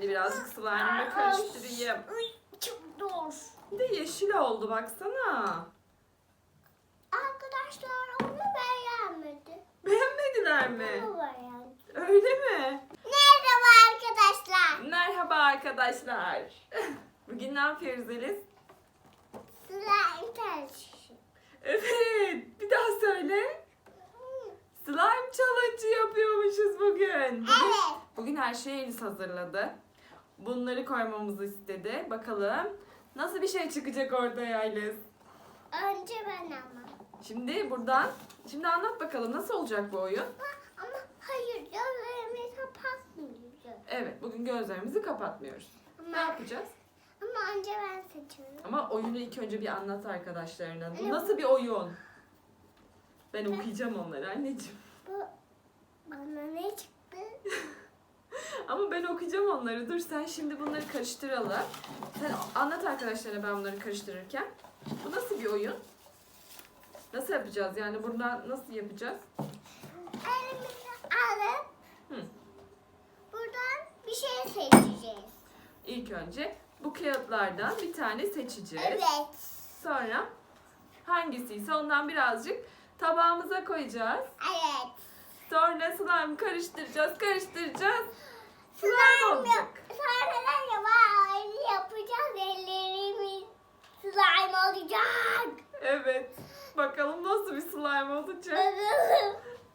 Ben de birazcık slime'ımı karıştırayım. Uy, çok zor. Bir de yeşil oldu baksana. Arkadaşlar onu beğenmedi. Beğenmediler mi? Onu. Öyle mi? Merhaba arkadaşlar. Merhaba arkadaşlar. Bugün ne yapıyoruz Eliz? Slime tercih. Evet. Bir daha söyle. Slime challenge yapıyormuşuz bugün. Bugün, Evet. bugün her şeyi Eliz hazırladı. Bunları koymamızı istedi. Bakalım nasıl bir şey çıkacak ortaya Eliz. Önce ben ama. Şimdi buradan, şimdi anlat bakalım nasıl olacak bu oyun? Ama hayır gözlerimi kapatmayacağım. Evet, bugün gözlerimizi kapatmıyoruz. Ne Ama, yapacağız? ama önce ben seçiyorum. Ama oyunu ilk önce bir anlat arkadaşlarına. Bu Evet. nasıl bir oyun? Ben okuyacağım onları anneciğim. Bu bana ne çıktı? Ama ben okuyacağım onları. Dur sen şimdi bunları karıştıralım. Sen anlat arkadaşlarına ben bunları karıştırırken. Bu nasıl bir oyun? Nasıl yapacağız? Yani buradan nasıl yapacağız? Elimizi alıp Hı. buradan bir şey seçeceğiz. İlk önce bu kağıtlardan bir tane seçeceğiz. Evet. Sonra hangisiyse ondan birazcık tabağımıza koyacağız. Evet. Sonra slime karıştıracağız, karıştıracağız. Slime Slime olacak. Sonra yavaş yapacağız ellerimiz. Slime olacak. Evet. Bakalım nasıl bir slime olacak.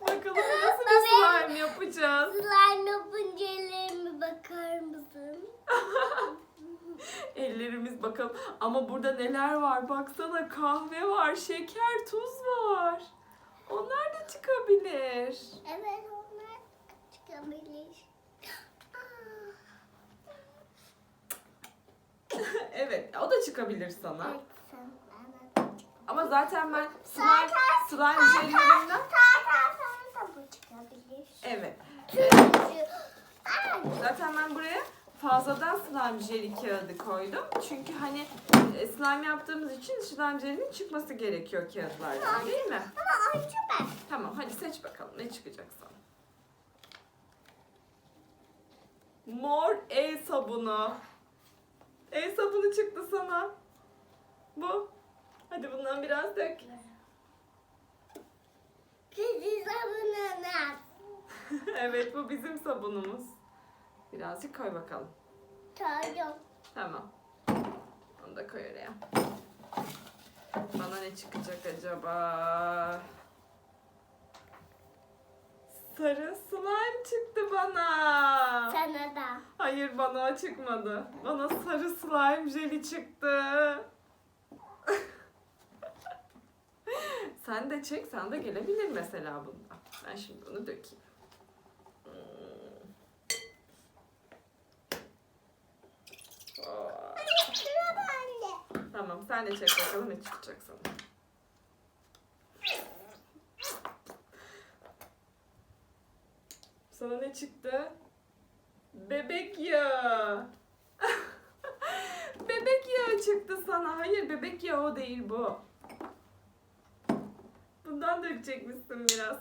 Bakalım. Bakalım nasıl bir slime yapacağız. Slime yapınca ellerime bakar mısın? Ellerimiz bakalım. Ama burada neler var? Baksana kahve var, şeker, tuz var. Onlar da çıkabilir. Evet onlar çıkabilir. evet, o da çıkabilir sana. Evet, sen Ama zaten ben slime, Zaten- slime jellerinden... Zaten sana da bu çıkabilir. Evet. Zaten ben buraya fazladan slime jeli kağıdı koydum. Çünkü hani e, slime yaptığımız için slime jelinin çıkması gerekiyor kağıtlardan değil mi? Ama önce ben. Tamam hadi seç bakalım ne çıkacak sana. Mor el sabunu. El sabunu çıktı sana. Bu. Hadi bundan biraz dök. Kızı sabununu. evet bu bizim sabunumuz. Birazcık koy bakalım. Tamam. Tamam. Onu da koy oraya. Bana ne çıkacak acaba? Sarı slime çıktı bana. Sana da. Hayır bana o çıkmadı. Bana sarı slime jeli çıktı. sen de çek, sen de gelebilir mesela bunda. Ben şimdi bunu dökeyim. Bende. Tamam sen de çek bakalım ne çıkacak sana. Sana ne çıktı? Bebek yağı. bebek yağı çıktı sana. Hayır bebek yağı o değil bu. Bundan dökecekmişsin biraz.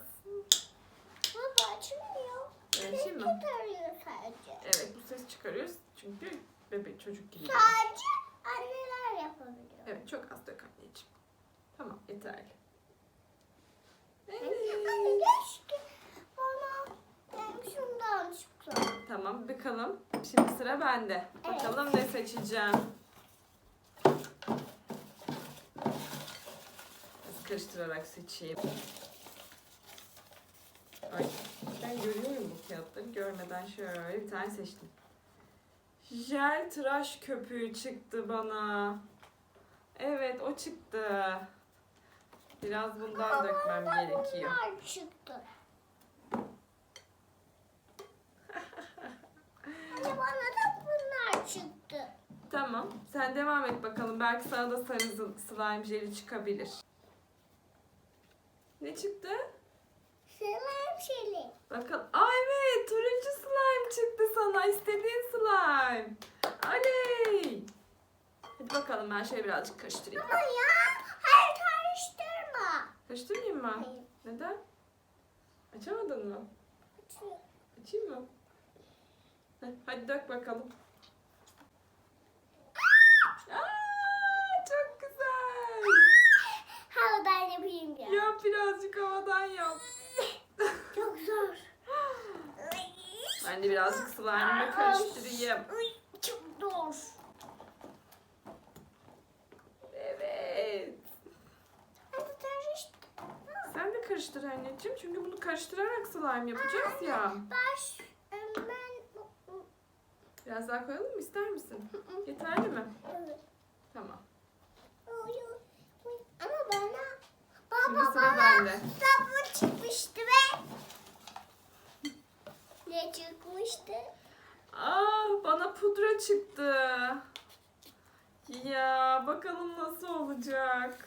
Baba açmıyor. Evet, Ses şimdi. çıkarıyor sadece. Evet bu ses çıkarıyoruz çünkü bebek çocuk gibi. Sadece anneler yapabiliyor. Evet çok az dök anneciğim. Tamam yeterli. Anne Evet. keşke bana hem şundan çıktı. Tamam bakalım. Şimdi sıra bende. Evet. Bakalım ne seçeceğim. Biraz karıştırarak seçeyim. Ay ben görüyorum bu kağıtları. Görmeden şöyle bir tane seçtim. Jel tıraş köpüğü çıktı bana. Evet o çıktı. Biraz bundan dökmem Bana gerekiyor. Bunlar çıktı. Anne bana da bunlar çıktı. Tamam. Sen devam et bakalım. Belki sana da sarı slime jeli çıkabilir. Ne çıktı? Slime şeli. Bakalım. Aa evet. Turuncu slime çıktı sana. İstediğin slime. Oley. Hadi bakalım ben şöyle birazcık karıştırayım. Ama ya hayır karıştırma. Karıştırmayayım mı? Hayır. Neden? Açamadın mı? Açayım mı? Heh, Hadi dök bakalım. Aa, çok güzel. Havadan yapayım ya. Yap birazcık havadan yap. Çok zor. Ben de birazcık slime'la karıştırayım. Çok zor. Evet. Sen de karıştır anneciğim. Çünkü bunu karıştırarak slime yapacağız ya. Baş, ben... Biraz daha koyalım mı? İster misin? Yeterli mi? Evet. Tamam. Ama bana Şimdi bende. sabun çıkmıştı ve ne çıkmıştı? Aa, bana pudra çıktı. Ya bakalım nasıl olacak.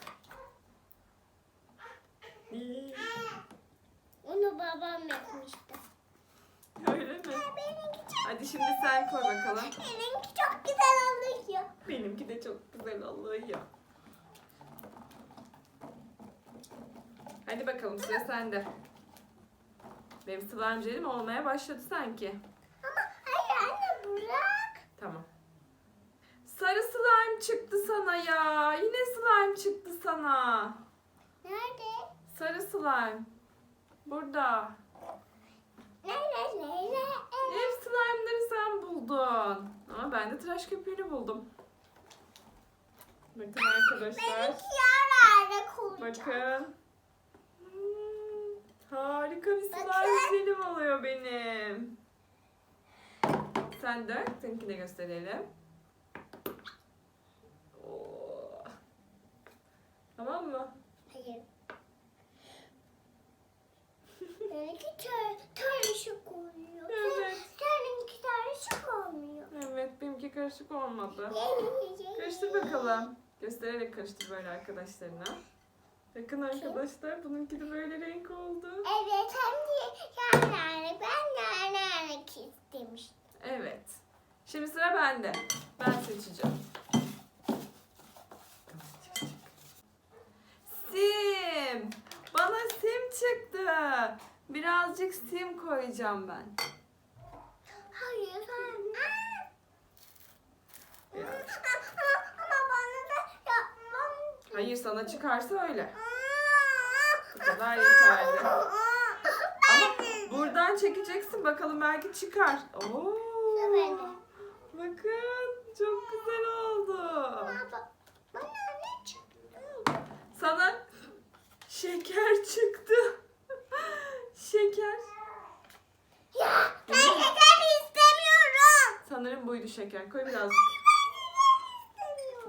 Onu babam yapmıştı. Öyle mi? Hadi şimdi sen koy bakalım. benimki çok güzel oluyor. Benimki de çok güzel oluyor. Hadi bakalım sıra sende. Benim slime olmaya başladı sanki. Ama hayır anne bırak. Tamam. Sarı slime çıktı sana ya. Yine slime çıktı sana. Nerede? Sarı slime. Burada. Nerede? Nerede? Hep slime'ları sen buldun. Ama ben de tıraş köpüğünü buldum. Bakın arkadaşlar. Yararlı koyacağım. Bakın. Bir jelim oluyor benim. Sen dök. Seninkini de gösterelim. Oo. Tamam mı? Hayır. Benimki törüşük oluyor. Evet. Seninki törüşük olmuyor. Evet benimki karışık olmadı. Karıştır bakalım. Göstererek karıştır böyle arkadaşlarına. Bakın arkadaşlar bununki de böyle renk oldu. Evet hem de yararlı. Ben yararlı istemiştim. Evet. Şimdi sıra bende. Ben seçeceğim. Sim. Bana sim çıktı. Birazcık sim koyacağım ben. Hayır sen... Birazcık. Ama bana da yapmam. Hayır sana çıkarsa öyle. Bu kadar yeterli. Ama buradan çekeceksin bakalım belki çıkar. Oo. Bakın çok güzel oldu. Sana şeker çıktı. şeker. Ya ben şeker istemiyorum. Sanırım buydu şeker. Koy birazcık.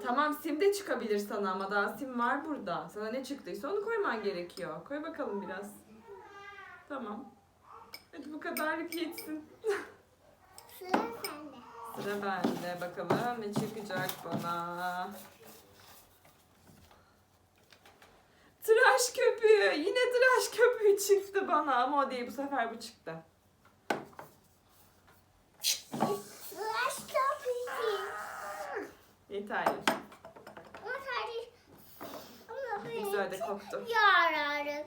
Tamam sim de çıkabilir sana ama daha sim var burada. Sana ne çıktıysa onu koyman gerekiyor. Koy bakalım biraz. Tamam. Hadi bu kadarlık yetsin. Sıra sende. Sıra bende. Bakalım ne çıkacak bana. Tıraş köpüğü. Yine tıraş köpüğü çıktı bana ama o değil. Bu sefer bu çıktı. Sıra köpüğü. Yeterli. Ama sadece... Ama Ne güzel de koktu. yararlı.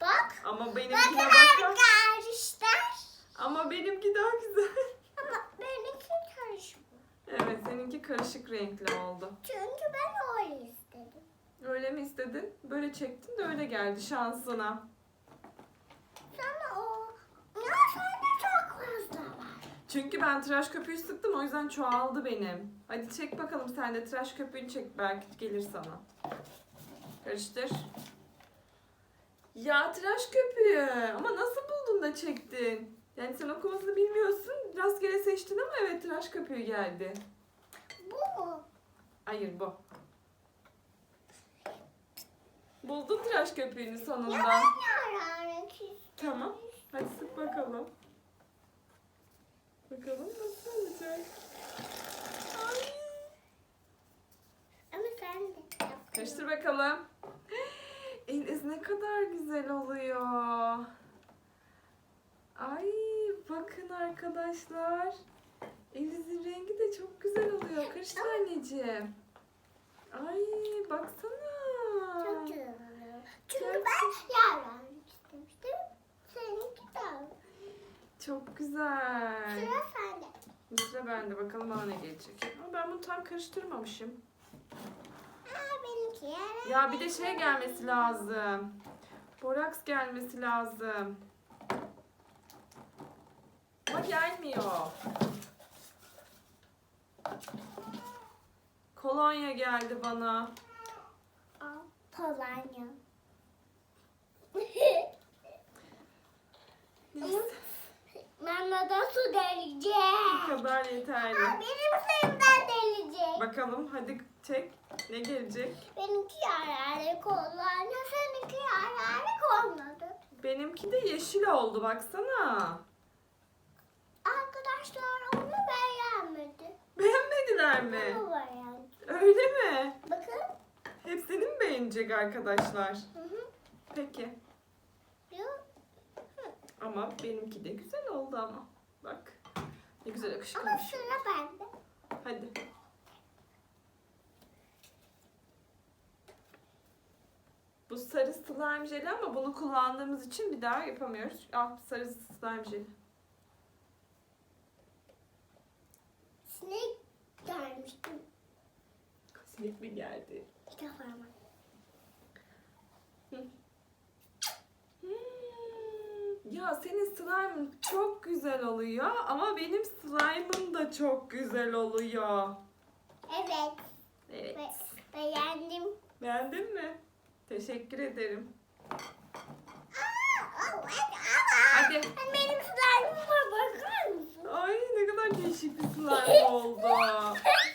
Bak. Ama benimkine Bakın bakar. arkadaşlar. Ama benimki daha güzel. Ama benimki karışık. Evet seninki karışık renkli oldu. Çünkü ben öyle istedim. Öyle mi istedin? Böyle çektin de öyle geldi şansına. Sana o... Ya sende çok fazla var. Çünkü ben tıraş köpüğü sıktım o yüzden çoğaldı benim. Hadi çek bakalım sen de tıraş köpüğünü çek belki gelir sana. Karıştır. Ya tıraş köpüğü ama nasıl buldun da çektin? Yani sen okumasını bilmiyorsun. Rastgele seçtin ama evet tıraş köpüğü geldi. Bu mu? Hayır bu. Buldun tıraş köpüğünü Ya sonunda. ben yararlı Tamam. Hadi sık bakalım. Bakalım nasıl olacak. Ay. Ama sen de. Karıştır bakalım. Eliniz ne kadar güzel oluyor. Ay bakın arkadaşlar. Elinizin rengi de çok güzel oluyor. Karıştır anneciğim. Ay baksana. Çok güzel oluyor. Çünkü Gerçekten. ben yararlı istemiştim. Seninki de. Çok güzel. Sıra sende. Sıra bende. Bakalım bana ne gelecek. Ama ben bunu tam karıştırmamışım. Ya bir de şey gelmesi lazım. Boraks gelmesi lazım. Ama gelmiyor. Kolonya geldi bana. Aa, Polonya. Neyse, Bana da su bu delecek. kadar yeterli. Aa, benim suyumdan delecek. Bakalım hadi çek. Ne gelecek? Benimki yararlı Polonya, seninki yararlı olmadı. Benimki de yeşil oldu baksana. Arkadaşlar onu beğenmedi. Beğenmediler mi? Onu beğendi. Öyle mi? Bakın. Hepsini mi beğenecek arkadaşlar? Hı hı. Peki. Diyor. Ama benimki de güzel oldu ama. Bak. Ne güzel Ama akışkanmış. sıra bende. Hadi. Bu sarı slime jeli ama bunu kullandığımız için bir daha yapamıyoruz. Ah sarı slime jeli. Sinek görmüştüm. Sinek mi geldi? İlk defa ama. Hmm, Slime'ın çok güzel oluyor ama benim slime'ım da çok güzel oluyor. Evet. Evet. Be beğendim. Beğendin mi? Teşekkür ederim. Aa, oh, hadi. Hadi. Benim slime'ıma bakar mısın? Ay ne kadar değişik bir slime oldu.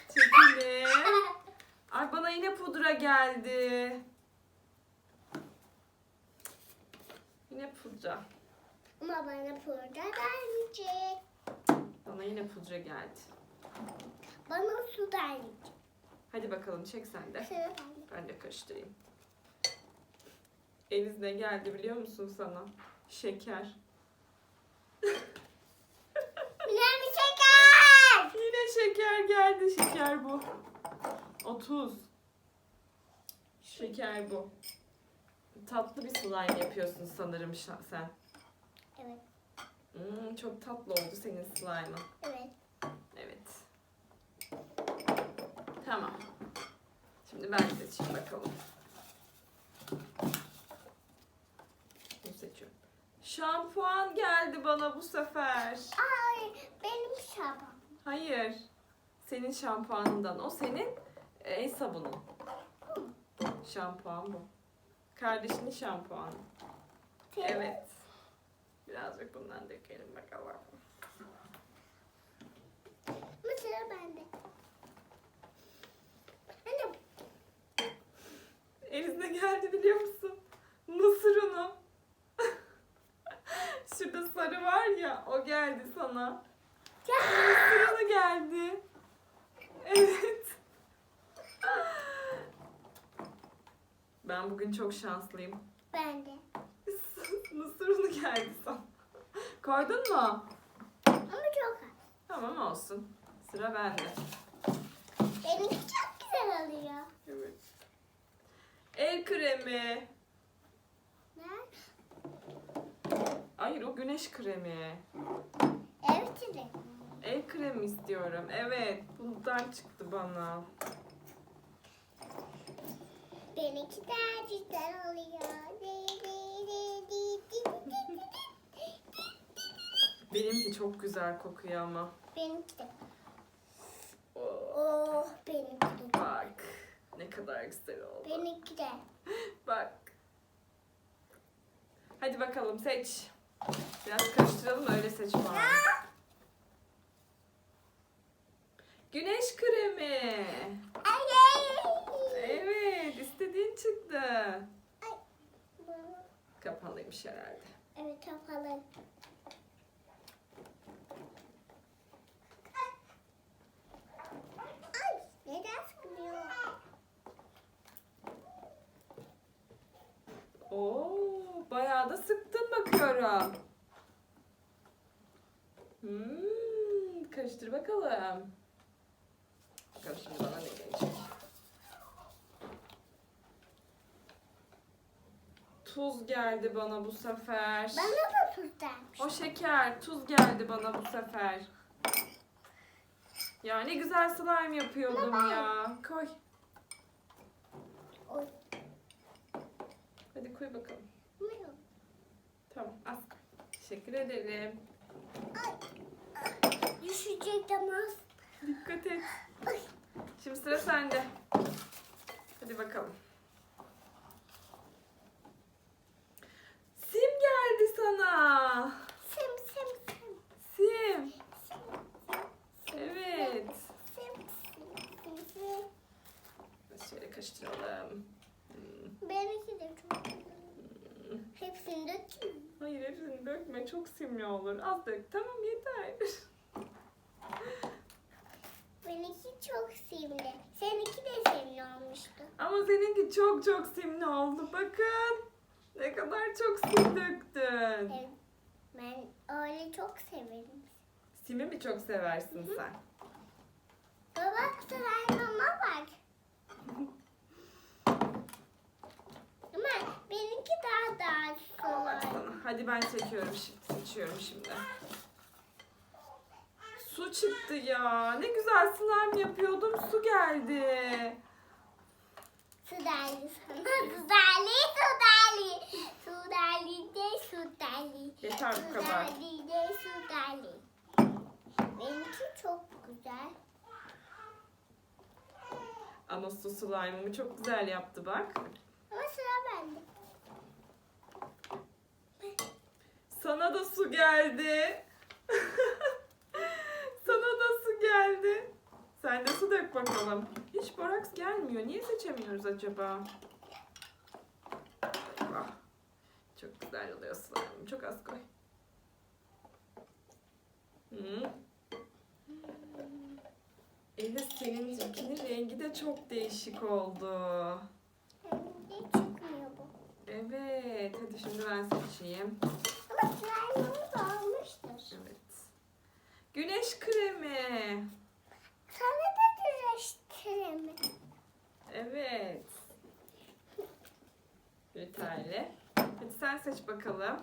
Çekilin. Ay bana yine pudra geldi. Yine pudra. Ama bana burada gelmeyecek. Bana yine pudra geldi. Bana su gelmeyecek. Hadi bakalım çek sen de. Ben de karıştırayım. Eliz ne geldi biliyor musun sana? Şeker. Bilen bir şeker. Yine şeker geldi. Şeker bu. 30. Şeker bu. Tatlı bir slime yapıyorsun sanırım şa- sen. Evet. Hmm, çok tatlı oldu senin slime'ın. Evet. Evet. Tamam. Şimdi ben seçeyim bakalım. Bunu seçiyorum. Şampuan geldi bana bu sefer. Ay benim şabam. Hayır. Senin şampuanından. O senin el sabunun. Şampuan bu. Kardeşinin şampuanı. Evet. Birazcık bundan dökelim bakalım. Bu sıra bende. Anne Eliz ne geldi biliyor musun? Mısır unu. Şurada sarı var ya o geldi sana. Mısır unu geldi. Evet. Ben bugün çok şanslıyım. bende. Mısır unu geldi sana. Koydun mu? Ama çok az. Tamam olsun. Sıra bende. Benimki çok güzel oluyor. Evet. El kremi. Ne? Hayır o güneş kremi. Evet evet. El kremi istiyorum. Evet. Bundan çıktı bana. Benimki daha güzel oluyor. Di, di, di, di. Benimki çok güzel kokuyor ama. Benimki de. Oh, Oh benimki de. bak. Ne kadar güzel oldu. Benimki de. Bak. Hadi bakalım seç. Biraz karıştıralım öyle seç bari. Güneş kremi. Evet, istediğin çıktı. Kapalıymış herhalde. Evet kapalı. Ay neden sıkılıyor? Oo, bayağı da sıktın bakıyorum. Hmm, karıştır bakalım. Bakalım şimdi bana ne gelecek. Tuz geldi bana bu sefer. Bana da tuz dermiş. O şeker, tuz geldi bana bu sefer. Ya ne güzel slime yapıyordum Baba. ya. Koy. Oy. Hadi koy bakalım. Bilmiyorum. Tamam az koy. Teşekkür ederim. Düşecek ama. Dikkat et. Şimdi sıra sende. Hadi bakalım. Sim geldi sana. Sim sim sim. Sim. Sim. Evet. Sim sim sim sim. Şöyle karıştıralım. Hmm. Benimki de çok güzel. Hepsini dökeyim. mi? Hayır hepsini dökme. Çok simli olur. Az dök. Tamam yeter. Benimki çok simli. Seninki de simli olmuştu. Ama seninki çok çok simli oldu. Bakın. Ne kadar çok sim döktün. Evet. Ben öyle çok severim. Simi mi çok seversin sen? Baba slime'ıma bak. Ama Baksana. Hadi ben seçiyorum şimdi. Seçiyorum şimdi. Su çıktı ya. Ne güzel slime yapıyordum. Su geldi. Su derli sana. Su derli, su derli. Su derli de su derli. Yeter bu Su kadar. derli de su derli. Benimki çok güzel. Ama su slime'ımı çok güzel yaptı bak. Ama sıra bende. Geldi. Sana su geldi. Sen de su dök bakalım. Hiç boraks gelmiyor. Niye seçemiyoruz acaba? Ah, çok güzel oluyor slime'ım. Çok az koy. Hı. Elif seninkinin rengi de çok değişik oldu. Benimki çıkmıyor bu. Evet. Hadi şimdi ben seçeyim. Ama slime'ımız olmuştur. Evet. Güneş kremi. Sana da güreştiremi. Evet. Yeterli. Hadi sen seç bakalım.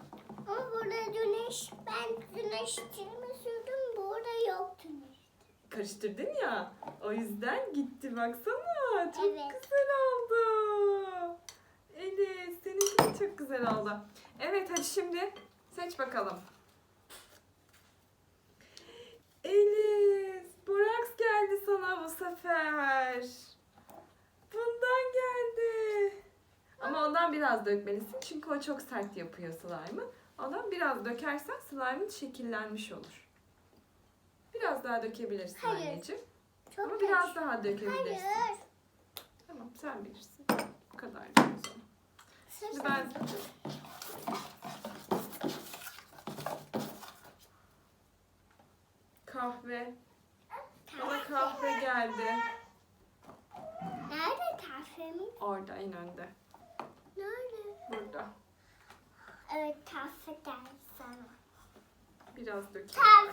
Ama burada güneş, ben güneştirme sürdüm. Burada yok güneş. Karıştırdın ya. O yüzden gitti baksana. Çok Evet. güzel oldu. Elif seninki de çok güzel oldu. Evet hadi şimdi seç bakalım. Elif, Boraks geldi sana bu sefer. Bundan geldi. Ama ondan biraz dökmelisin çünkü o çok sert yapıyor slime'ı. Ondan biraz dökersen slime'ın şekillenmiş olur. Biraz daha dökebilirsin Hayır. anneciğim. Çok Ama biraz karışık. daha dökebilirsin. Hayır. Tamam sen bilirsin. Bu kadar Şimdi ben kahve. Bana kahve geldi. Kahvemiz? Orada en önde. Nerede? Burada. Evet kahve geldi sana. Biraz dökeyim. Kahve.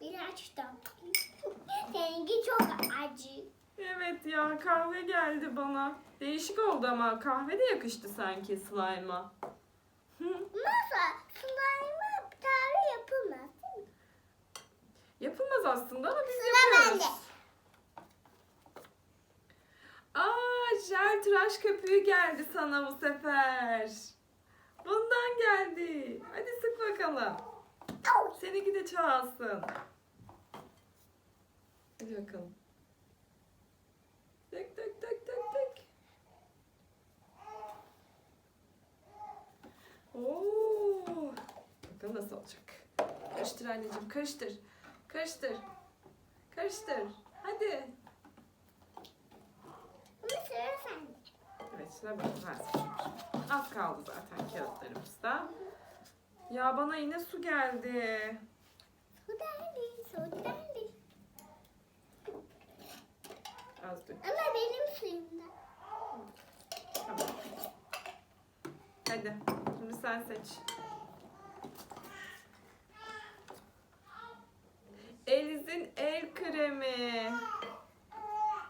Biraz da. Seninki çok acı. Evet ya kahve geldi bana. Değişik oldu ama kahve de yakıştı sanki slime'a. Nasıl? Slime'ı kahve yapılmaz değil mi? Yapılmaz aslında ama biz Sıra yapıyoruz. bende. Aa jel tıraş köpüğü geldi sana bu sefer. Bundan geldi. Hadi sık bakalım. Seninki de çoğalsın. Hadi bakalım. Dök dök dök dök dök. Oo. Bakalım nasıl olacak. Karıştır anneciğim karıştır. Karıştır. Karıştır. Hadi. Ama sıra sende. Ben şimdi. Az kaldı zaten kağıtlarımızda. Ya bana yine su geldi. Su derli, su derli. Az dök. Ama benim suyumda. Tamam. Hadi. Şimdi sen seç. Eliz'in el kremi.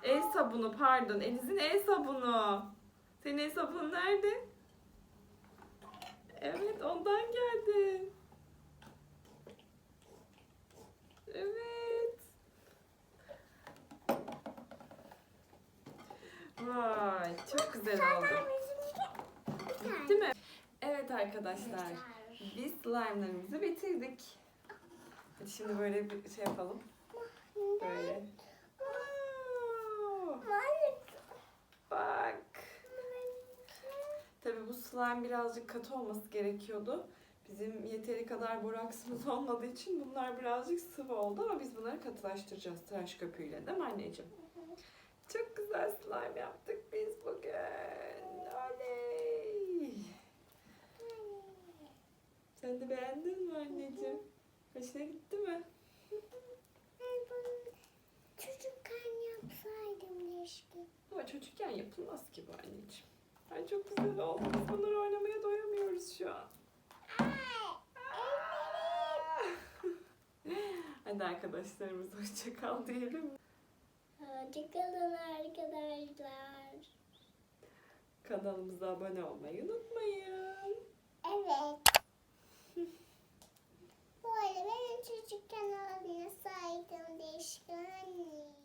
El sabunu pardon. Eliz'in el sabunu. Senin hesabın nerede? Evet ondan geldi. Evet. Vay çok güzel oldu. Bitti mi? Evet arkadaşlar. Biz slime'larımızı bitirdik. Hadi şimdi böyle bir şey yapalım. Böyle. Slime birazcık katı olması gerekiyordu. Bizim yeteri kadar boraksımız olmadığı için bunlar birazcık sıvı oldu ama biz bunları katılaştıracağız tıraş köpüğüyle değil mi anneciğim? Çok güzel slime yaptık biz bugün. Oley. Sen de beğendin mi anneciğim? Hoşuna gitti mi? Çocukken yapsaydım keşke. Ama çocukken yapılmaz ki bu anneciğim. Ay çok güzel oldu. arkadaşlarımıza hoşçakal diyelim. Hoşçakalın arkadaşlar. Kanalımıza abone olmayı unutmayın. Evet. Bu arada benim çocuk kanalına saydığım değişik anne.